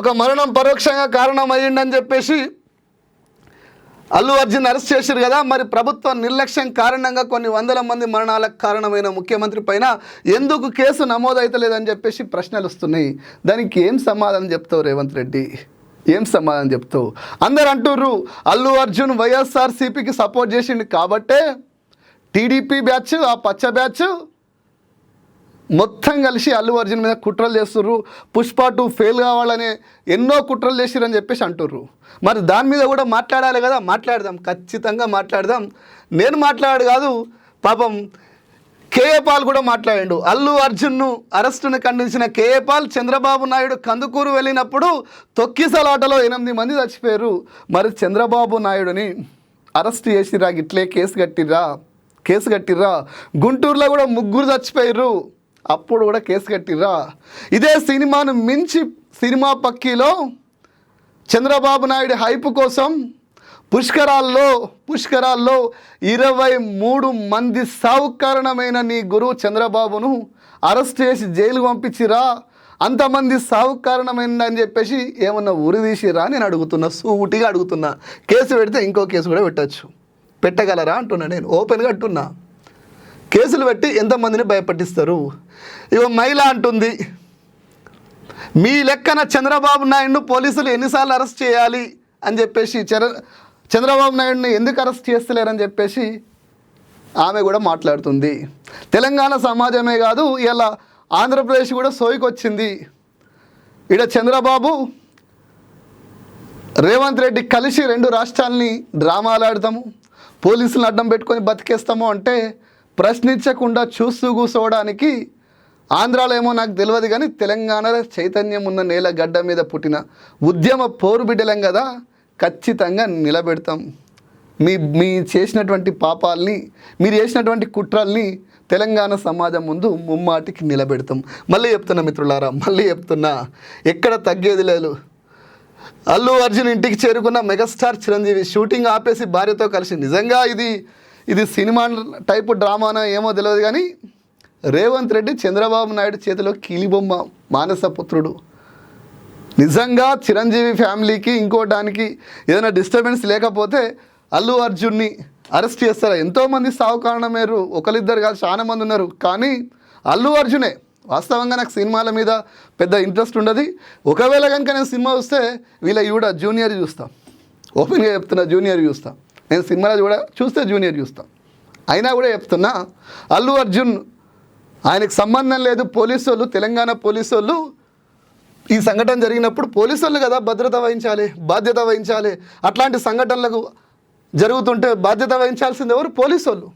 ఒక మరణం పరోక్షంగా కారణం అయ్యిందని చెప్పేసి అల్లు అర్జున్ అరెస్ట్ చేశారు కదా. మరి ప్రభుత్వ నిర్లక్ష్యం కారణంగా కొన్ని వందల మంది మరణాలకు కారణమైన ముఖ్యమంత్రి పైన ఎందుకు కేసు నమోదైతలేదని చెప్పేసి ప్రశ్నలు వస్తున్నాయి. దానికి ఏం సమాధానం చెప్తావు రేవంత్ రెడ్డి? ఏం సమాధానం చెప్తావు? అందరు అంటుర్రు అల్లు అర్జున్ వైఎస్ఆర్సీపీకి సపోర్ట్ చేసిండు కాబట్టే టీడీపీ బ్యాచ్ ఆ పచ్చ బ్యాచ్ మొత్తం కలిసి అల్లు అర్జున్ మీద కుట్రలు చేస్తుర్రు. పుష్ప టూ ఫెయిల్ కావాలని ఎన్నో కుట్రలు చేసిరని చెప్పేసి అంటుర్రు. మరి దాని మీద కూడా మాట్లాడాలి కదా మాట్లాడదాం ఖచ్చితంగా మాట్లాడదాం. నేను మాట్లాడు కాదు పాపం కేఏ పాల్ కూడా మాట్లాడాడు. అల్లు అర్జున్ను అరెస్టును ఖండించిన కేఏ పాల్ చంద్రబాబు నాయుడు కందుకూరు వెళ్ళినప్పుడు తొక్కిసలాటలో ఎనిమిది మంది చచ్చిపోయారు. మరి చంద్రబాబు నాయుడుని అరెస్ట్ చేసిరా గిట్లే కేసు కట్టిర్రా కేసు కట్టిర్రా. గుంటూరులో కూడా ముగ్గురు చచ్చిపోయారు అప్పుడు కూడా కేసు కట్టిర్రా. ఇదే సినిమాను మించి సినిమా పక్కీలో చంద్రబాబు నాయుడు హైప్ కోసం పుష్కరాల్లో పుష్కరాల్లో ఇరవై మూడు మంది సావు కారణమైన నీ గురువు చంద్రబాబును అరెస్ట్ చేసి జైలు పంపించిరా అంతమంది సావు కారణమైందని చెప్పేసి ఏమన్నా ఉరిదీసిరా నేను అడుగుతున్నా సూటిగా అడుగుతున్నా. కేసు పెడితే ఇంకో కేసు కూడా పెట్టచ్చు. పెట్టగలరా అంటున్నా నేను ఓపెన్గా అంటున్నా. కేసులు పెట్టి ఎంతమందిని భయపట్టిస్తారు? ఇగో మహిళ అంటుంది మీ లెక్కన చంద్రబాబు నాయుడును పోలీసులు ఎన్నిసార్లు అరెస్ట్ చేయాలి? అని చెప్పేసి చర చంద్రబాబు నాయుడిని ఎందుకు అరెస్ట్ చేస్తలేరని చెప్పేసి ఆమె కూడా మాట్లాడుతుంది. తెలంగాణ సమాజమే కాదు ఇలా ఆంధ్రప్రదేశ్ కూడా సోయికొచ్చింది. ఈడ చంద్రబాబు రేవంత్ రెడ్డి కలిసి రెండు రాష్ట్రాలని డ్రామాలు ఆడతాము పోలీసులను అడ్డం పెట్టుకొని బతికేస్తాము అంటే ప్రశ్నించకుండా చూస్తూ కూర్చోవడానికి ఆంధ్రాలో ఏమో నాకు తెలియదు కానీ తెలంగాణలో చైతన్యం ఉన్న నేల గడ్డ మీద పుట్టిన ఉద్యమ పోరు బిడ్డలం కదా ఖచ్చితంగా నిలబెడతాం. మీ మీ చేసినటువంటి పాపాలని మీరు చేసినటువంటి కుట్రల్ని తెలంగాణ సమాజం ముందు ముమ్మాటికి నిలబెడతాం. మళ్ళీ చెప్తున్నా మిత్రులారా మళ్ళీ చెప్తున్నా ఎక్కడ తగ్గేది లేదు. అల్లు అర్జున్ ఇంటికి చేరుకున్న మెగాస్టార్ చిరంజీవి షూటింగ్ ఆపేసి భార్యతో కలిసి నిజంగా ఇది ఇది సినిమా టైపు డ్రామానా ఏమో తెలియదు కానీ రేవంత్ రెడ్డి చంద్రబాబు నాయుడు చేతిలో కీలిబొమ్మ మానస పుత్రుడు. నిజంగా చిరంజీవి ఫ్యామిలీకి ఇంకోటానికి ఏదైనా డిస్టర్బెన్స్ లేకపోతే అల్లు అర్జున్ని అరెస్ట్ చేస్తారా? ఎంతోమంది సావు కారణమేరు ఒకరిద్దరు కాదు చాలా మంది ఉన్నారు. కానీ అల్లు అర్జునే వాస్తవంగా నాకు సినిమాల మీద పెద్ద ఇంట్రెస్ట్ ఉండదు. ఒకవేళ కనుక నేను సినిమా వస్తే వీళ్ళ ఈవిడ జూనియర్ చూస్తాం. ఓపెన్గా చెప్తున్నా జూనియర్ చూస్తాం. నేను సినిమాలో కూడా చూస్తే జూనియర్ చూస్తాను అయినా కూడా చెప్తున్నా అల్లు అర్జున్ ఆయనకు సంబంధం లేదు పోలీసు వాళ్ళు తెలంగాణ పోలీసు వాళ్ళు ఈ సంఘటన జరిగినప్పుడు పోలీసు వాళ్ళు కదా భద్రత వహించాలి బాధ్యత వహించాలి. అట్లాంటి సంఘటనలకు జరుగుతుంటే బాధ్యత వహించాల్సింది ఎవరు? పోలీసు వాళ్ళు